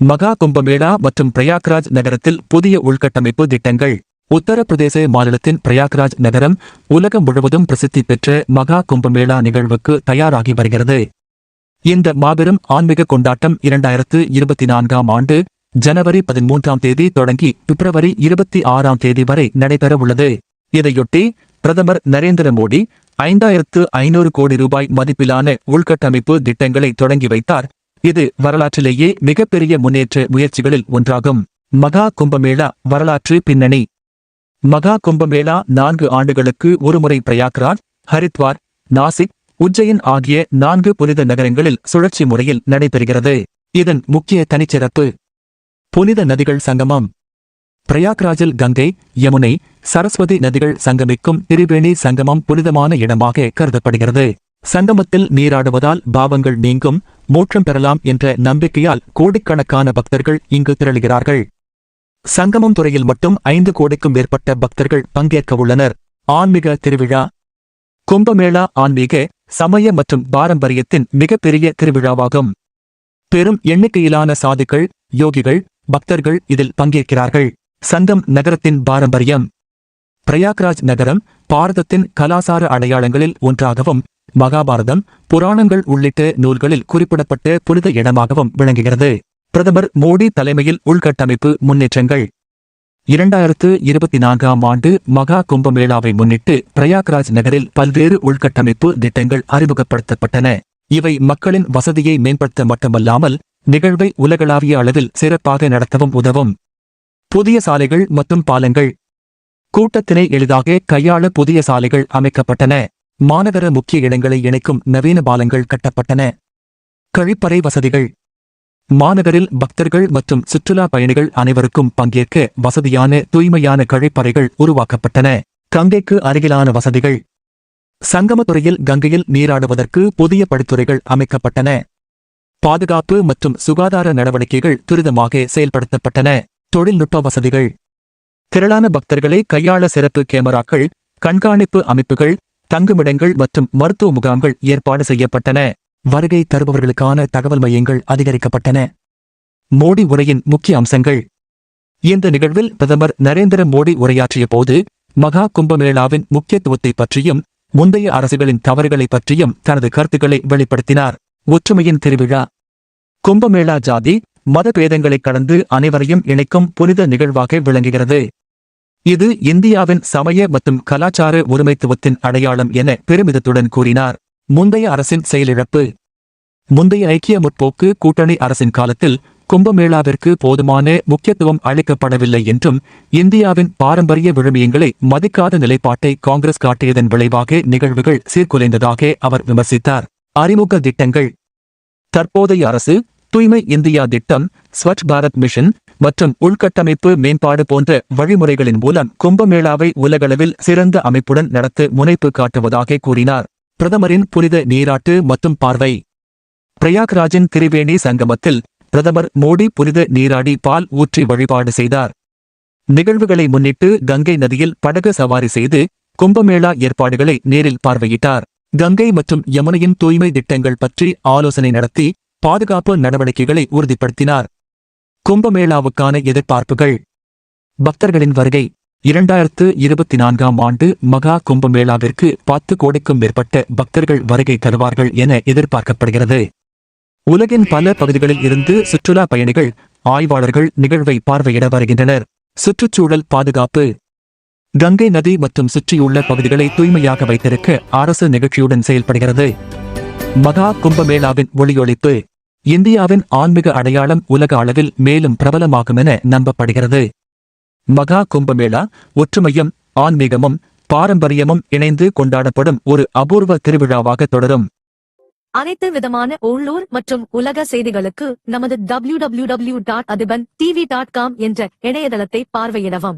மகா கும்பமேளா மற்றும் பிரயாக்ராஜ் நகரத்தில் புதிய உள்கட்டமைப்பு திட்டங்கள். உத்தரப்பிரதேச மாநிலத்தின் பிரயாக்ராஜ் நகரம் உலகம் முழுவதும் பிரசித்தி பெற்ற மகா கும்பமேளா நிகழ்வுக்கு தயாராகி வருகிறது. இந்த மாபெரும் ஆன்மீக கொண்டாட்டம் இரண்டாயிரத்து இருபத்தி நான்காம் ஆண்டு ஜனவரி பதிமூன்றாம் தேதி தொடங்கி பிப்ரவரி இருபத்தி ஆறாம் தேதி வரை நடைபெறவுள்ளது. இதையொட்டி பிரதமர் நரேந்திர மோடி ஐந்தாயிரத்து ஐநூறு கோடி ரூபாய் மதிப்பிலான உள்கட்டமைப்பு திட்டங்களை தொடங்கி வைத்தார். இது வரலாற்றிலேயே மிகப்பெரிய முன்னேற்ற முயற்சிகளில் ஒன்றாகும். மகா கும்பமேளா வரலாற்று பின்னணி. மகா கும்பமேளா நான்கு ஆண்டுகளுக்கு ஒருமுறை பிரயாக்ராஜ் ஹரித்வார் நாசிக் உஜ்ஜயின் ஆகிய நான்கு புனித நகரங்களில் சுழற்சி முறையில் நடைபெறுகிறது. இதன் முக்கிய தனிச்சிறப்பு. புனித நதிகள் சங்கமம். பிரயாக்ராஜில் கங்கை யமுனை சரஸ்வதி நதிகள் சங்கமிக்கும் திரிவேணி சங்கமம் புனிதமான இடமாக கருதப்படுகிறது. சங்கமத்தில் நீராடுவதால் பாவங்கள் நீங்கும் மோட்சம் பெறலாம் என்ற நம்பிக்கையால் கோடிக்கணக்கான பக்தர்கள் இங்கு திரளுகிறார்கள். சங்கமம் துறையில் மட்டும் ஐந்து கோடிக்கும் மேற்பட்ட பக்தர்கள் பங்கேற்க உள்ளனர். ஆன்மீக திருவிழா. கும்பமேளா ஆன்மீக சமய மற்றும் பாரம்பரியத்தின் மிகப்பெரிய திருவிழாவாகும். பெரும் எண்ணிக்கையிலான சாதுக்கள் யோகிகள் பக்தர்கள் இதில் பங்கேற்கிறார்கள். சங்கம் நகரத்தின் பாரம்பரியம். பிரயாக்ராஜ் நகரம் பாரதத்தின் கலாசார அடையாளங்களில் ஒன்றாகவும் மகாபாரதம் புராணங்கள் உள்ளிட்ட நூல்களில் குறிப்பிடப்பட்ட புனித இடமாகவும் விளங்குகிறது. பிரதமர் மோடி தலைமையில் உள்கட்டமைப்பு முன்னேற்றங்கள். இரண்டாயிரத்து இருபத்தி நான்காம் ஆண்டு மகா கும்பமேளாவை முன்னிட்டு பிரயாக்ராஜ் நகரில் பல்வேறு உள்கட்டமைப்பு திட்டங்கள் அறிமுகப்படுத்தப்பட்டன. இவை மக்களின் வசதியை மேம்படுத்த மட்டுமல்லாமல் நிகழ்வை உலகளாவிய அளவில் சிறப்பாக நடத்தவும் உதவும். புதிய சாலைகள் மற்றும் பாலங்கள். கூட்டத்தினை எளிதாக கையாள புதிய சாலைகள் அமைக்கப்பட்டன. மாநகர முக்கிய இடங்களை இணைக்கும் நவீன பாலங்கள் கட்டப்பட்டன. கழிப்பறை வசதிகள். மாநகரில் பக்தர்கள் மற்றும் சுற்றுலா பயணிகள் அனைவருக்கும் பங்கேற்க வசதியான தூய்மையான கழிப்பறைகள் உருவாக்கப்பட்டன. கங்கைக்கு அருகிலான வசதிகள். சங்கமத்துறையில் கங்கையில் நீராடுவதற்கு புதிய படித்துறைகள் அமைக்கப்பட்டன. பாதுகாப்பு மற்றும் சுகாதார நடவடிக்கைகள் துரிதமாக செயல்படுத்தப்பட்டன. தொழில்நுட்ப வசதிகள். திரளான பக்தர்களை கையாள சிறப்பு கேமராக்கள் கண்காணிப்பு அமைப்புகள் தங்குமிடங்கள் மற்றும் மருத்துவ முகாம்கள் ஏற்பாடு செய்யப்பட்டன. வருகை தருபவர்களுக்கான தகவல் மையங்கள் அதிகரிக்கப்பட்டன. மோடி உரையின் முக்கிய அம்சங்கள். இந்த நிகழ்வில் பிரதமர் நரேந்திர மோடி உரையாற்றிய போது மகா கும்பமேளாவின் முக்கியத்துவத்தை பற்றியும் முந்தைய அரசுகளின் தவறுகளை பற்றியும் தனது கருத்துக்களை வெளிப்படுத்தினார். ஒற்றுமையின் திருவிழா. கும்பமேளா ஜாதி மத பேதங்களை கடந்து அனைவரையும் இணைக்கும் புனித நிகழ்வாக விளங்குகிறது. இது இந்தியாவின் சமய மற்றும் கலாச்சார ஒருமைத்துவத்தின் அடையாளம் என பெருமிதத்துடன் கூறினார். முந்தைய அரசின் செயலிழப்பு. முந்தைய ஐக்கிய முற்போக்கு கூட்டணி அரசின் காலத்தில் கும்பமேளாவிற்கு போதுமான முக்கியத்துவம் அளிக்கப்படவில்லை என்றும் இந்தியாவின் பாரம்பரிய விழுமியங்களை மதிக்காத நிலைப்பாட்டை காங்கிரஸ் காட்டியதன் விளைவாக நிகழ்வுகள் சீர்குலைந்ததாக அவர் விமர்சித்தார். அறிமுக திட்டங்கள். தற்போதைய அரசு தூய்மை இந்தியா திட்டம் ஸ்வச் பாரத் மிஷன் மற்றும் உள்கட்டமைப்பு மேம்பாடு போன்ற வழிமுறைகளின் மூலம் கும்பமேளாவை உலகளவில் சிறந்த அமைப்புடன் நடத்த முனைப்பு காட்டுவதாக கூறினார். பிரதமரின் புனித நீராட்டு மற்றும் பார்வை. பிரயாக்ராஜின் திரிவேணி சங்கமத்தில் பிரதமர் மோடி புனித நீராடி பால் ஊற்றி வழிபாடு செய்தார். நிகழ்வுகளை முன்னிட்டு கங்கை நதியில் படகு சவாரி செய்து கும்பமேளா ஏற்பாடுகளை நேரில் பார்வையிட்டார். கங்கை மற்றும் யமுனையின் தூய்மை திட்டங்கள் பற்றி ஆலோசனை நடத்தி பாதுகாப்பு நடவடிக்கைகளை உறுதிப்படுத்தினார். கும்பமேளாவுக்கான எதிர்பார்ப்புகள். பக்தர்களின் வருகை. இரண்டாயிரத்து இருபத்தி நான்காம் ஆண்டு மகா கும்பமேளாவிற்கு பத்து கோடிக்கும் மேற்பட்ட பக்தர்கள் வருகை தருவார்கள் என எதிர்பார்க்கப்படுகிறது. உலகின் பல பகுதிகளில் இருந்து சுற்றுலா பயணிகள் ஆய்வாளர்கள் நிகழ்வை பார்வையிட வருகின்றனர். சுற்றுச்சூழல் பாதுகாப்பு. கங்கை நதி மற்றும் சுற்றியுள்ள பகுதிகளை தூய்மையாக வைத்திருக்க அரசு நிகழ்ச்சியுடன் செயல்படுகிறது. மகா கும்பமேளாவின் ஒளியொழிப்பு இந்தியாவின் ஆன்மீக அடையாளம் உலக அளவில் மேலும் பிரபலமாகும் என நம்பப்படுகிறது. மகா கும்பமேளா ஒற்றுமையும் ஆன்மீகமும் பாரம்பரியமும் இணைந்து கொண்டாடப்படும் ஒரு அபூர்வ திருவிழாவாக தொடரும். அனைத்து விதமான உள்ளூர் மற்றும் உலக செய்திகளுக்கு நமது W W W dot Athiban TV dot com என்ற இணையதளத்தை பார்வையிடவும்.